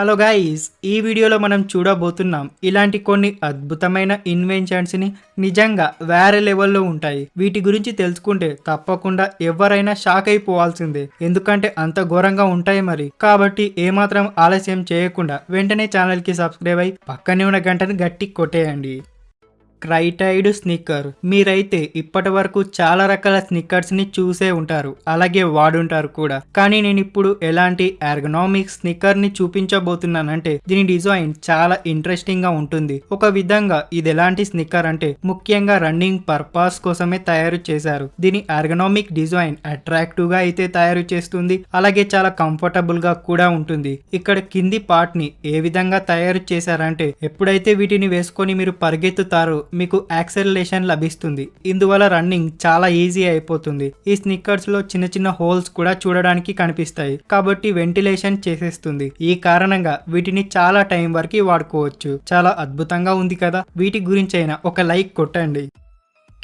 Hello guys ఈ వీడియోలో మనం చూడబోతున్నాం ఇలాంటి కొన్ని అద్భుతమైన ఇన్వెన్షన్స్ని నిజంగా వేరే లెవెల్లో ఉంటాయి. వీటి గురించి తెలుసుకుంటే తప్పకుండా ఎవరైనా షాక్ అయిపోవాల్సిందే. ఎందుకంటే అంత ఘోరంగా ఉంటాయి మరి. కాబట్టి ఏమాత్రం ఆలస్యం చేయకుండా వెంటనే ఛానల్కి సబ్స్క్రైబ్ అయి పక్కనే ఉన్న గంటని గట్టి కొట్టేయండి. క్రైటైడ్ స్నిక్కర్. మీరైతే ఇప్పటి వరకు చాలా రకాల స్నిక్కర్స్ని చూసే ఉంటారు. అలాగే వాడుంటారు కూడా. కానీ నేను ఇప్పుడు ఎలాంటి ఎర్గనామిక్ స్నిక్కర్ని చూపించబోతున్నానంటే దీని డిజైన్ చాలా ఇంట్రెస్టింగ్గా ఉంటుంది. ఒక విధంగా ఇది ఎలాంటి స్నిక్కర్ అంటే ముఖ్యంగా రన్నింగ్ పర్పస్ కోసమే తయారు చేశారు. దీని ఎర్గనామిక్ డిజైన్ అట్రాక్టివ్గా అయితే తయారు చేస్తుంది. అలాగే చాలా కంఫర్టబుల్గా కూడా ఉంటుంది. ఇక్కడ కింది పార్ట్ని ఏ విధంగా తయారు చేశారంటే ఎప్పుడైతే వీటిని వేసుకొని మీరు పరిగెత్తుతారో మీకు యాక్సెలరేషన్ లభిస్తుంది. ఇందువల్ల రన్నింగ్ చాలా ఈజీ అయిపోతుంది. ఈ స్నిక్కర్స్లో చిన్న చిన్న హోల్స్ కూడా చూడడానికి కనిపిస్తాయి. కాబట్టి వెంటిలేషన్ చేసేస్తుంది. ఈ కారణంగా వీటిని చాలా టైం వరకు వాడుకోవచ్చు. చాలా అద్భుతంగా ఉంది కదా. వీటి గురించి అయినా ఒక లైక్ కొట్టండి.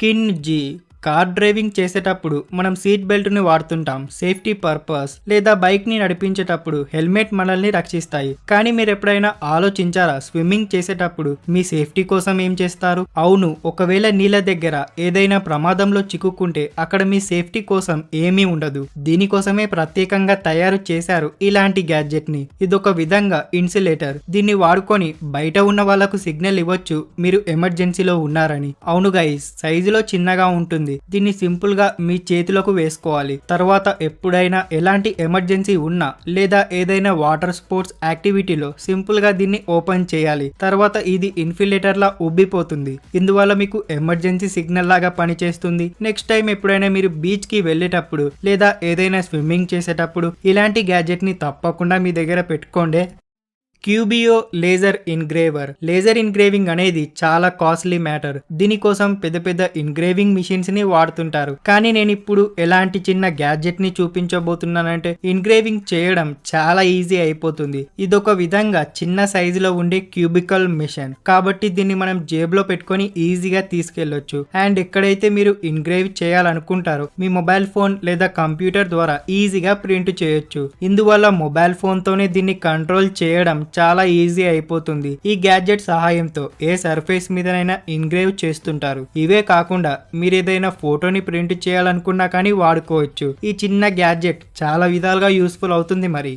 కిన్ జీ కార్ డ్రైవింగ్ చేసేటప్పుడు మనం సీట్ బెల్ట్ని వాడుతుంటాం. సేఫ్టీ పర్పస్ లేదా బైక్ని నడిపించేటప్పుడు హెల్మెట్ మనల్ని రక్షిస్తాయి. కానీ మీరు ఎప్పుడైనా ఆలోచించారా? స్విమ్మింగ్ చేసేటప్పుడు మీ సేఫ్టీ కోసం ఏం చేస్తారు? అవును ఒకవేళ నీళ్ళ దగ్గర ఏదైనా ప్రమాదంలో చిక్కుకుంటే అక్కడ మీ సేఫ్టీ కోసం ఏమీ ఉండదు. దీనికోసమే ప్రత్యేకంగా తయారు చేశారు ఇలాంటి గ్యాడ్జెట్ని ఇదొక విధంగా ఇన్సులేటర్. దీన్ని వాడుకొని బయట ఉన్న వాళ్ళకు సిగ్నల్ ఇవ్వచ్చు. మీరు ఎమర్జెన్సీలో ఉన్నారని. అవును గైస్ సైజులో చిన్నగా ఉంటుంది. దీన్ని సింపుల్గా మీ చేతిలోకి వేసుకోవాలి. తర్వాత ఎప్పుడైనా ఎలాంటి ఎమర్జెన్సీ ఉన్నా లేదా ఏదైనా వాటర్ స్పోర్ట్స్ యాక్టివిటీలో సింపుల్గా దీన్ని ఓపెన్ చేయాలి. తర్వాత ఇది ఇన్ఫిలేటర్ లా ఉబ్బిపోతుంది. ఇందువల్ల మీకు ఎమర్జెన్సీ సిగ్నల్ లాగా పనిచేస్తుంది. నెక్స్ట్ టైం ఎప్పుడైనా మీరు బీచ్కి వెళ్ళేటప్పుడు లేదా ఏదైనా స్విమ్మింగ్ చేసేటప్పుడు ఇలాంటి గ్యాజెట్ని తప్పకుండా మీ దగ్గర పెట్టుకోండి. క్యూబియో లేజర్ ఇన్గ్రేవర్ లేజర్ ఇన్గ్రేవింగ్ అనేది చాలా కాస్ట్లీ మ్యాటర్. దీనికోసం పెద్ద పెద్ద ఇన్గ్రేవింగ్ మిషన్స్ని వాడుతుంటారు. కానీ నేను ఇప్పుడు ఎలాంటి చిన్న గ్యాడ్జెట్ని చూపించబోతున్నానంటే ఇన్గ్రేవింగ్ చేయడం చాలా ఈజీ అయిపోతుంది. ఇదొక విధంగా చిన్న సైజులో ఉండే క్యూబికల్ మిషన్. కాబట్టి దీన్ని మనం జేబులో పెట్టుకొని ఈజీగా తీసుకెళ్ళొచ్చు అండ్ ఎక్కడైతే మీరు ఇన్గ్రేవ్ చేయాలనుకుంటారో మీ మొబైల్ ఫోన్ లేదా కంప్యూటర్ ద్వారా ఈజీగా ప్రింట్ చేయొచ్చు. ఇందువల్ల మొబైల్ ఫోన్ తోనే దీన్ని కంట్రోల్ చేయడం చాలా ఈజీ అయిపోతుంది. ఈ గ్యాడ్జెట్ సహాయంతో ఏ సర్ఫేస్ మీదనైనా ఇన్గ్రేవ్ చేస్తుంటారు. ఇవే కాకుండా మీరు ఏదైనా ఫోటోని ప్రింట్ చేయాలనుకున్నా కానీ వాడుకోవచ్చు. ఈ చిన్న గ్యాడ్జెట్ చాలా విధాలుగా యూస్ఫుల్ అవుతుంది మరి.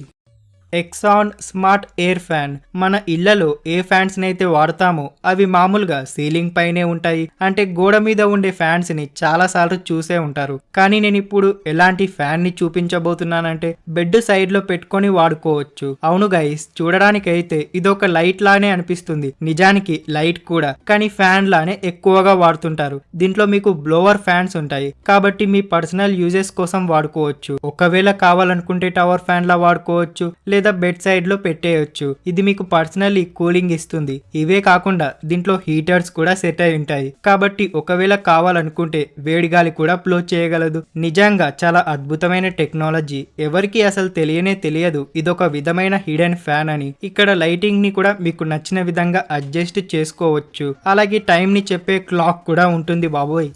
ఎక్సాన్ స్మార్ట్ ఎయిర్ ఫ్యాన్ మన ఇళ్ళలో ఏ ఫ్యాన్స్ అయితే వాడతామో అవి మామూలుగా సీలింగ్ పైనే ఉంటాయి. అంటే గోడ మీద ఉండే ఫ్యాన్స్ని చాలా సార్లు చూసే ఉంటారు. కానీ నేను ఇప్పుడు ఎలాంటి ఫ్యాన్ని చూపించబోతున్నానంటే బెడ్ సైడ్లో పెట్టుకొని వాడుకోవచ్చు. అవును గైస్ చూడడానికైతే ఇదొక లైట్ లానే అనిపిస్తుంది. నిజానికి లైట్ కూడా. కానీ ఫ్యాన్ లానే ఎక్కువగా వాడుతుంటారు. దీంట్లో మీకు బ్లోవర్ ఫ్యాన్స్ ఉంటాయి. కాబట్టి మీ పర్సనల్ యూజెస్ కోసం వాడుకోవచ్చు. ఒకవేళ కావాలనుకుంటే టవర్ ఫ్యాన్ లా వాడుకోవచ్చు. లేదా బెడ్ సైడ్లో పెట్టేయచ్చు. ఇది మీకు పర్సనల్లీ కూలింగ్ ఇస్తుంది. ఇవే కాకుండా దీంట్లో హీటర్స్ కూడా సెట్ అయి ఉంటాయి. కాబట్టి ఒకవేళ కావాలనుకుంటే వేడి గాలి కూడా ఫ్లో చేయగలదు. నిజంగా చాలా అద్భుతమైన టెక్నాలజీ. ఎవరికి అసలు తెలియనే తెలియదు. ఇదొక విధమైన హిడెన్ ఫ్యాన్ అని. ఇక్కడ లైటింగ్ని కూడా మీకు నచ్చిన విధంగా అడ్జస్ట్ చేసుకోవచ్చు. అలాగే టైం ని చెప్పే క్లాక్ కూడా ఉంటుంది బాబోయ్.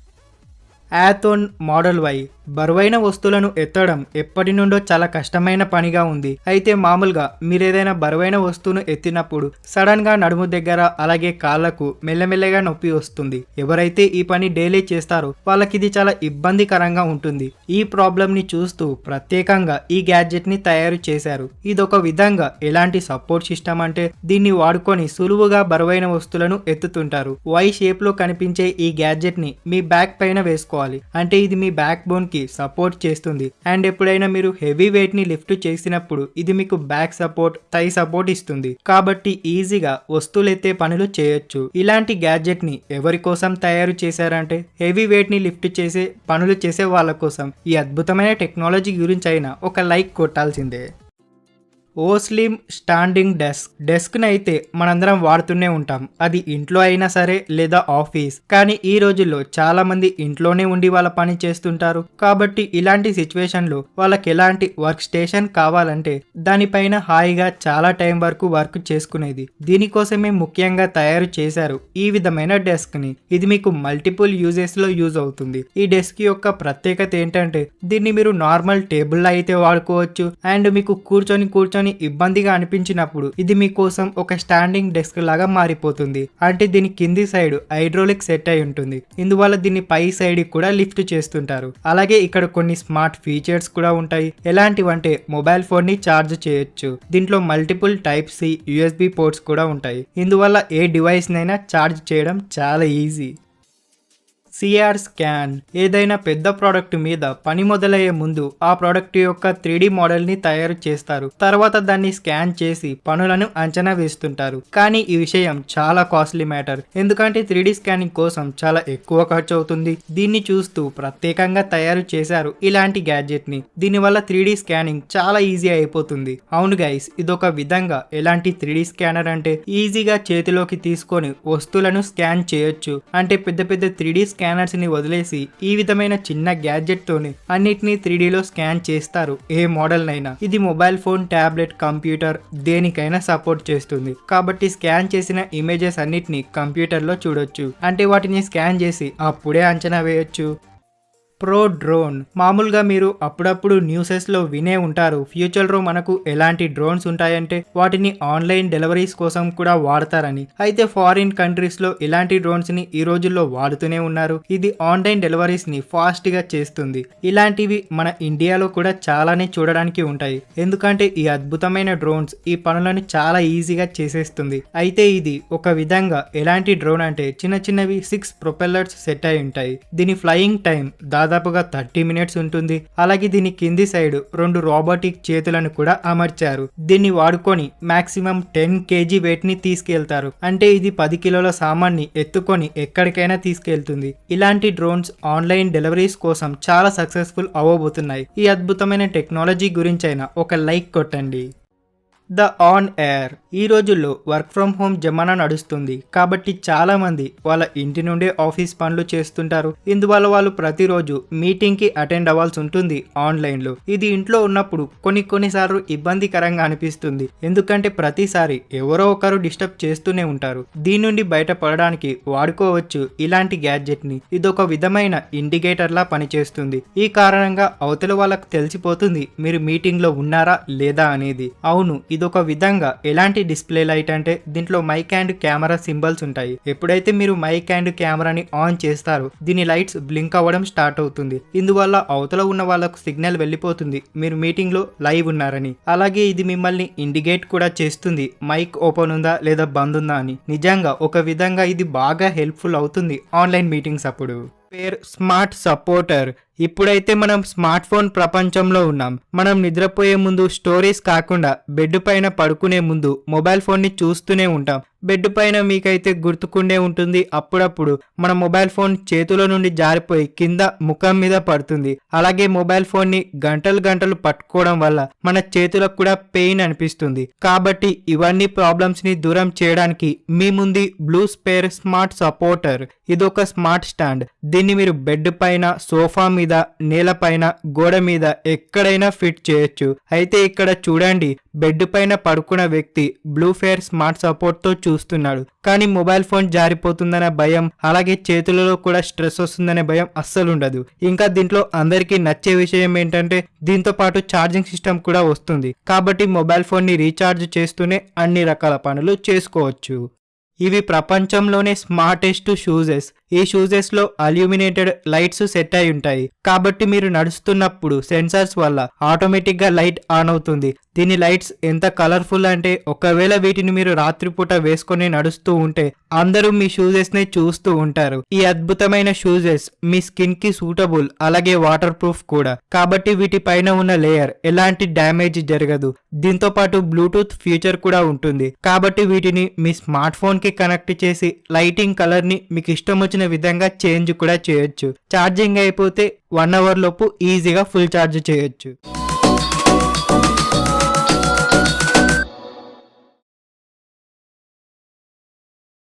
యాథోన్ మోడల్ వై. బరువైన వస్తువులను ఎత్తడం ఎప్పటి నుండో చాలా కష్టమైన పనిగా ఉంది. అయితే మామూలుగా మీరు ఏదైనా బరువైన వస్తువును ఎత్తినప్పుడు సడన్గా నడుము దగ్గర అలాగే కాళ్ళకు మెల్లమెల్లగా నొప్పి వస్తుంది. ఎవరైతే ఈ పని డైలీ చేస్తారో వాళ్ళకి ఇది చాలా ఇబ్బందికరంగా ఉంటుంది. ఈ ప్రాబ్లం ని చూస్తూ ప్రత్యేకంగా ఈ గ్యాడ్జెట్ని తయారు చేశారు. ఇదొక విధంగా ఎలాంటి సపోర్ట్ సిస్టమ్ అంటే దీన్ని వాడుకొని సులువుగా బరువైన వస్తువులను ఎత్తుతుంటారు. వై షేప్లో కనిపించే ఈ గ్యాడ్జెట్ని మీ బ్యాక్ పైన వేసుకోవాలి. అంటే ఇది మీ బ్యాక్ బోన్ కి సపోర్ట్ చేస్తుంది. అండ్ ఎప్పుడైనా మీరు హెవీ వెయిట్ని లిఫ్ట్ చేసినప్పుడు ఇది మీకు బ్యాక్ సపోర్ట్ థై సపోర్ట్ ఇస్తుంది. కాబట్టి ఈజీగా వస్తువులెత్తే పనులు చేయొచ్చు. ఇలాంటి గ్యాడ్జెట్ని ఎవరి కోసం తయారు చేశారంటే హెవీ వెయిట్ని లిఫ్ట్ చేసే పనులు చేసే వాళ్ళ కోసం ఈ అద్భుతమైన టెక్నాలజీ గురించి అయినా ఒక లైక్ కొట్టాల్సిందే. ఓ స్లిమ్ స్టాండింగ్ డెస్క్. డెస్క్ అయితే మనందరం వాడుతూనే ఉంటాం. అది ఇంట్లో అయినా సరే లేదా ఆఫీస్. కానీ ఈ రోజుల్లో చాలా మంది ఇంట్లోనే ఉండి వాళ్ళ పని చేస్తుంటారు. కాబట్టి ఇలాంటి సిచ్యువేషన్లో వాళ్ళకి ఎలాంటి వర్క్ స్టేషన్ కావాలంటే దానిపైన హాయిగా చాలా టైం వరకు వర్క్ చేసుకునేది. దీనికోసమే ముఖ్యంగా తయారు చేశారు ఈ విధమైన డెస్క్ని ఇది మీకు మల్టిపుల్ యూజెస్లో యూజ్ అవుతుంది. ఈ డెస్క్ యొక్క ప్రత్యేకత ఏంటంటే దీన్ని మీరు నార్మల్ టేబుల్ అయితే వాడుకోవచ్చు. అండ్ మీకు కూర్చొని కూర్చొని కూర్చొని ఇబ్బందిగా అనిపించినప్పుడు ఇది మీకోసం ఒక స్టాండింగ్ డెస్క్ లాగా మారిపోతుంది. అంటే దీని కింది సైడ్ హైడ్రోలిక్ సెట్ అయి ఉంటుంది. ఇందువల్ల దీన్ని పై సైడ్ కూడా లిఫ్ట్ చేస్తుంటారు. అలాగే ఇక్కడ కొన్ని స్మార్ట్ ఫీచర్స్ కూడా ఉంటాయి. ఎలాంటివంటే మొబైల్ ఫోన్ని ఛార్జ్ చేయొచ్చు. దీంట్లో multiple type C USB ports కూడా ఉంటాయి. ఇందువల్ల ఏ డివైస్ నైనా ఛార్జ్ చేయడం చాలా ఈజీ. CR scan. ఏదైనా పెద్ద ప్రోడక్ట్ మీద పని మొదలయ్యే ముందు ఆ ప్రోడక్ట్ యొక్క త్రీ మోడల్ని తయారు చేస్తారు. తర్వాత దాన్ని స్కాన్ చేసి పనులను అంచనా వేస్తుంటారు. కానీ ఈ విషయం చాలా కాస్ట్లీ మ్యాటర్. ఎందుకంటే త్రీ స్కానింగ్ కోసం చాలా ఎక్కువ ఖర్చు అవుతుంది దీన్ని చూస్తూ ప్రత్యేకంగా తయారు చేశారు ఇలాంటి గ్యాడ్జెట్ని దీనివల్ల త్రీ స్కానింగ్ చాలా ఈజీ అయిపోతుంది. అవును గైస్ ఇదొక విధంగా ఎలాంటి త్రీడీ స్కానర్ అంటే ఈజీగా చేతిలోకి తీసుకొని వస్తువులను స్కాన్ చేయొచ్చు. అంటే పెద్ద పెద్ద త్రీ స్కాన్ స్కానర్స్ని వదిలేసి ఈ విధమైన చిన్న గ్యాడ్జెట్తోనే అన్నిటినీ త్రీడీలో స్కాన్ చేస్తారు. ఏ మోడల్ నైనా ఇది మొబైల్ ఫోన్ ట్యాబ్లెట్ కంప్యూటర్ దేనికైనా సపోర్ట్ చేస్తుంది. కాబట్టి స్కాన్ చేసిన ఇమేజెస్ అన్నిటిని కంప్యూటర్లో చూడొచ్చు. అంటే వాటిని స్కాన్ చేసి అప్పుడే అంచనా వేయొచ్చు. Pro drone. మామూలుగా మీరు అప్పుడప్పుడు న్యూసెస్లో వినే ఉంటారు. ఫ్యూచర్లో మనకు ఎలాంటి డ్రోన్స్ ఉంటాయంటే వాటిని ఆన్లైన్ డెలివరీస్ కోసం కూడా వాడతారని. అయితే ఫారిన్ కంట్రీస్లో ఇలాంటి డ్రోన్స్ని ఈ రోజుల్లో వాడుతూనే ఉన్నారు. ఇది ఆన్లైన్ డెలివరీస్ని ఫాస్ట్గా చేస్తుంది. ఇలాంటివి మన ఇండియాలో కూడా చాలానే చూడడానికి ఉంటాయి. ఎందుకంటే ఈ అద్భుతమైన డ్రోన్స్ ఈ పనులను చాలా ఈజీగా చేసేస్తుంది. అయితే ఇది ఒక విధంగా ఎలాంటి డ్రోన్ అంటే చిన్న చిన్నవి సిక్స్ ప్రొపెల్లర్స్ సెట్ అయి ఉంటాయి. దీని ఫ్లయింగ్ టైం దాదాపుగా థర్టీ మినిట్స్ ఉంటుంది. అలాగే దీని కింది సైడ్ రెండు రోబోటిక్ చేతులను కూడా అమర్చారు. దీన్ని వాడుకొని మాక్సిమం టెన్ కేజీ వెయిట్ని తీసుకెళ్తారు. అంటే ఇది పది కిలోల సామాన్ని ఎత్తుకొని ఎక్కడికైనా తీసుకెళ్తుంది. ఇలాంటి డ్రోన్స్ ఆన్లైన్ డెలివరీస్ కోసం చాలా సక్సెస్ఫుల్ అవ్వబోతున్నాయి. ఈ అద్భుతమైన టెక్నాలజీ గురించైనా ఒక లైక్ కొట్టండి. The on air. ఈ రోజుల్లో వర్క్ ఫ్రమ్ హోమ్ జమానా నడుస్తుంది. కాబట్టి చాలా మంది వాళ్ళ ఇంటి నుండే ఆఫీస్ పనులు చేస్తుంటారు. ఇందువల్ల వాళ్ళు ప్రతిరోజు మీటింగ్కి అటెండ్ అవ్వాల్సి ఉంటుంది ఆన్లైన్లో. ఇది ఇంట్లో ఉన్నప్పుడు కొన్ని కొన్నిసార్లు ఇబ్బందికరంగా అనిపిస్తుంది. ఎందుకంటే ప్రతిసారి ఎవరో ఒకరు డిస్టర్బ్ చేస్తూనే ఉంటారు. దీని నుండి బయటపడడానికి వాడుకోవచ్చు ఇలాంటి గ్యాడ్జెట్ని. ఇదొక విధమైన ఇండికేటర్ లా పనిచేస్తుంది. ఈ కారణంగా అవతల వాళ్ళకు తెలిసిపోతుంది మీరు మీటింగ్లో ఉన్నారా లేదా? అనేది. అవును ఇదొక విధంగా ఎలాంటి డిస్ప్లే లైట్ అంటే దీంట్లో మైక్ అండ్ కెమెరా సింబల్స్ ఉంటాయి. ఎప్పుడైతే మీరు మైక్ అండ్ కెమెరాని ఆన్ చేస్తారో దీని లైట్స్ బ్లింక్ అవ్వడం స్టార్ట్ అవుతుంది. ఇందువల్ల అవతల ఉన్న వాళ్ళకు సిగ్నల్ వెళ్ళిపోతుంది. మీరు మీటింగ్లో లైవ్ ఉన్నారని. అలాగే ఇది మిమ్మల్ని ఇండికేట్ కూడా చేస్తుంది. మైక్ ఓపెన్ ఉందా లేదా బంద్ ఉందా అని. నిజంగా ఒక విధంగా ఇది బాగా హెల్ప్ఫుల్ అవుతుంది ఆన్లైన్ మీటింగ్స్ అప్పుడు. పేరు స్మార్ట్ సపోర్టర్ ఇప్పుడైతే మనం స్మార్ట్ ఫోన్ ప్రపంచంలో ఉన్నాం. మనం నిద్రపోయే ముందు స్టోరీస్ కాకుండా బెడ్ పైన పడుకునే ముందు మొబైల్ ఫోన్ని చూస్తూనే ఉంటాం. బెడ్ పైన మీకైతే గుర్తుకుండే ఉంటుంది అప్పుడప్పుడు మన మొబైల్ ఫోన్ చేతిలో నుండి జారిపోయి కింద ముఖం మీద పడుతుంది. అలాగే మొబైల్ ఫోన్ని గంటలు గంటలు పట్టుకోవడం వల్ల మన చేతులకు కూడా పెయిన్ అనిపిస్తుంది. కాబట్టి ఇవన్నీ ప్రాబ్లమ్స్ని దూరం చేయడానికి మీ ముందు బ్లూ స్పేర్ స్మార్ట్ సపోర్టర్ ఇదొక స్మార్ట్ స్టాండ్. దీన్ని మీరు బెడ్ పైన సోఫా మీద నేలపైన గోడ మీద ఎక్కడైనా ఫిట్ చేయొచ్చు. అయితే ఇక్కడ చూడండి బెడ్ పైన పడుకున్న వ్యక్తి బ్లూ ఫేర్ స్మార్ట్ సపోర్ట్తో చూస్తున్నాడు. కానీ మొబైల్ ఫోన్ జారిపోతుందనే భయం అలాగే చేతులలో కూడా స్ట్రెస్ వస్తుందనే భయం అస్సలు ఉండదు ఇంకా దీంట్లో అందరికీ నచ్చే విషయం ఏంటంటే దీంతో పాటు ఛార్జింగ్ సిస్టమ్ కూడా వస్తుంది. కాబట్టి మొబైల్ ఫోన్ని రీఛార్జ్ చేస్తూనే అన్ని రకాల పనులు చేసుకోవచ్చు. ఇవి ప్రపంచంలోనే స్మార్టెస్ట్ షూజెస్ ఈ షూజెస్లో అల్యూమినేటెడ్ లైట్స్ సెట్ అయి ఉంటాయి. కాబట్టి మీరు నడుస్తున్నప్పుడు సెన్సార్స్ వల్ల ఆటోమేటిక్గా లైట్ ఆన్ అవుతుంది. దీని లైట్స్ ఎంత కలర్ఫుల్ అంటే ఒకవేళ వీటిని మీరు రాత్రిపూట వేసుకొని నడుస్తూ ఉంటే అందరూ మీ షూజెస్ని చూస్తూ ఉంటారు. ఈ అద్భుతమైన షూజెస్ మీ స్కిన్కి సూటబుల్ అలాగే వాటర్ ప్రూఫ్ కూడా. కాబట్టి వీటి పైన ఉన్న లేయర్ ఎలాంటి డ్యామేజ్ జరగదు. దీంతో పాటు బ్లూటూత్ ఫీచర్ కూడా ఉంటుంది. కాబట్టి వీటిని మీ స్మార్ట్ ఫోన్కి కనెక్ట్ చేసి లైటింగ్ కలర్ని మీకు ఇష్టం వచ్చిన విధంగా చేంజ్ కూడా చేయొచ్చు. ఛార్జింగ్ అయిపోతే వన్ అవర్ లోపు ఈజీగా ఫుల్ ఛార్జ్ చేయొచ్చు.